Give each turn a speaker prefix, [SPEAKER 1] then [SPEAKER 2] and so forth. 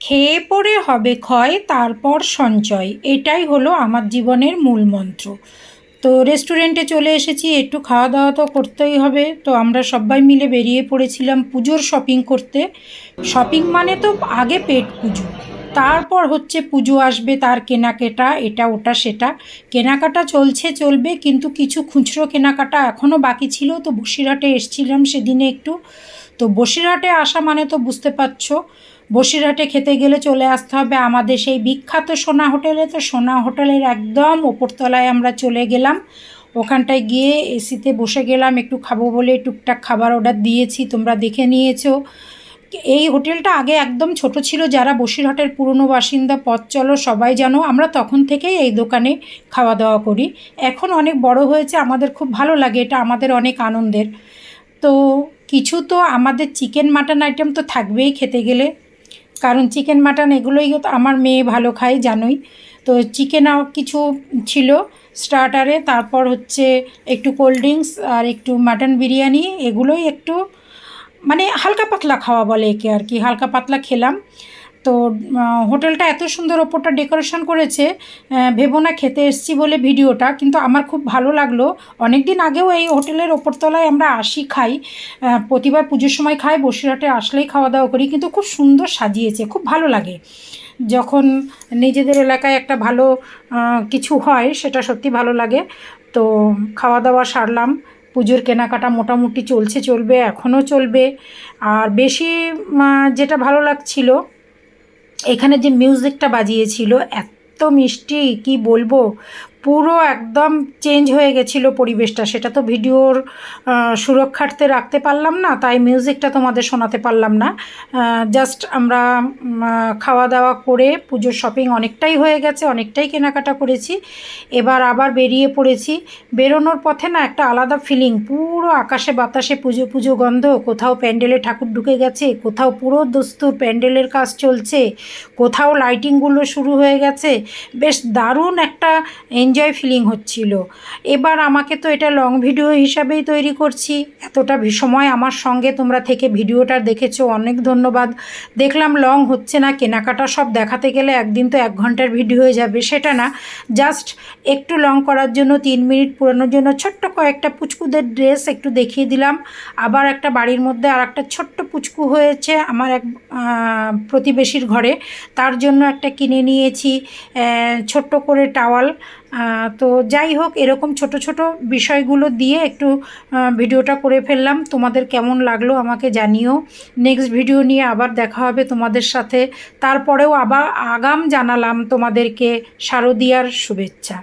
[SPEAKER 1] খেয়ে পরে হবে ক্ষয়, তারপর সঞ্চয়। এটাই হলো আমার জীবনের মূল মন্ত্র। তো রেস্টুরেন্টে চলে এসেছি, একটু খাওয়া দাওয়া তো করতেই হবে। তো আমরা সবাই মিলে বেরিয়ে পড়েছিলাম পুজোর শপিং করতে। শপিং মানে তো আগে পেট পুজো। তারপর হচ্ছে পুজো আসবে, তার কেনাকাটা, এটা, ওটা, সেটা। কেনাকাটা চলছে, চলবে, কিন্তু কিছু খুচরো কেনাকাটা এখনও বাকি ছিল, তো বসিরহাটে এসছিলাম সেদিনে একটু। তো বসিরহাটে আসা মানে তো বুঝতে পারছ। বসিরহাটে খেতে গেলে চলে আসতে হবে আমাদের সেই বিখ্যাত সোনা হোটেলে। তো সোনা হোটেলের একদম ওপরতলায় আমরা চলে গেলাম। ওখানটায় গিয়ে এসিতে বসে গেলাম, একটু খাব বলে টুকটাক খাবার অর্ডার দিয়েছি, তোমরা দেখে নিয়েছো। এই হোটেলটা আগে একদম ছোট ছিল, যারা বসিরহাটের পুরনো বাসিন্দা পথ চলো সবাই জানো, আমরা তখন থেকেই এই দোকানে খাওয়া দাওয়া করি। এখন অনেক বড় হয়েছে, আমাদের খুব ভালো লাগে, এটা আমাদের অনেক আনন্দের। তো কিছু তো আমাদের চিকেন মাটন আইটেম তো থাকবেই খেতে গেলে। কারণ চিকেন মাটন এগুলোই তো আমার মেয়ে ভালো খায়, জানোই। তো চিকেন কিছু ছিল স্টার্টারে তারপর হচ্ছে একটু কোল্ড ড্রিঙ্কস আর একটু মাটন বিরিয়ানি, এগুলোই একটু মানে হালকা পাতলা খাওয়া বলে একে আর কি, হালকা পাতলা খেলাম। তো হোটেলটা এত সুন্দর ওপরটা ডেকোরেশন করেছে ভেবো না খেতে এসছি বলে ভিডিওটা, কিন্তু আমার খুব ভালো লাগল। অনেক দিন আগেও এই হোটেলের ওপরতলায় আমরা আসি, খাই প্রতিবার পুজোর সময় খাই, বসিরহাটে আসলেই খাওয়া দাওয়া করি, কিন্তু খুব সুন্দর সাজিয়েছে, খুব ভালো লাগে। যখন নিজেদের এলাকায় একটা ভালো কিছু হয়, সেটা সত্যি ভালো লাগে। তো খাওয়া দাওয়া সারলাম, পুজোর কেনাকাটা মোটামুটি চলছে, চলবে, এখনও চলবে। আর বেশি যেটা ভালো লাগছিল এখানে যে মিউজিকটা বাজিয়েছিল এত মিষ্টি কি বলব? পুরো একদম চেঞ্জ হয়ে গেছিল পরিবেশটা। সেটা তো ভিডিওর সুরক্ষার্থে রাখতে পারলাম না, তাই মিউজিকটা তোমাদের শোনাতে পারলাম না। জাস্ট আমরা খাওয়া দাওয়া করে পুজোর শপিং অনেকটাই হয়ে গেছে, অনেকটাই কেনাকাটা করেছি। এবার আবার বেরিয়ে পড়েছি। বেরোনোর পথে না একটা আলাদা ফিলিং পুরো আকাশে বাতাসে পুজো পুজো গন্ধ, কোথাও প্যান্ডেলে ঠাকুর ঢুকে গেছে, কোথাও পুরো দস্তুর প্যান্ডেলের কাজ চলছে, কোথাও লাইটিংগুলো শুরু হয়ে গেছে। বেশ দারুণ একটা এনজয় ফিলিং হচ্ছিল। এবার আমাকে তো এটা লং ভিডিও হিসাবেই তৈরি করছি। এতটা সময় আমার সঙ্গে তোমরা থেকে ভিডিওটা দেখেছ, অনেক ধন্যবাদ। দেখলাম লং হচ্ছে না, কেনাকাটা সব দেখাতে গেলে একদিন তো এক ঘণ্টার ভিডিও হয়ে যাবে, সেটা না। জাস্ট একটু লং করার জন্য, তিন মিনিট পুরানোর জন্য ছোট্ট কয়েকটা পুচকুদের ড্রেস একটু দেখিয়ে দিলাম। আবার একটা বাড়ির মধ্যে আর একটা ছোট্ট পুচকু হয়েছে আমার এক প্রতিবেশীর ঘরে। তার জন্য একটা কিনে নিয়েছি ছোট্ট করে টাওয়াল তো যাই হোক, এরকম ছোট ছোট বিষয়গুলো দিয়ে একটু ভিডিওটা করে ফেললাম। তোমাদের কেমন লাগল আমাকে জানিও। নেক্সট ভিডিও নিয়ে আবার দেখা হবে তোমাদের সাথে। তারপরেও আবার আগাম জানালাম তোমাদেরকে শারদীয়ার শুভেচ্ছা।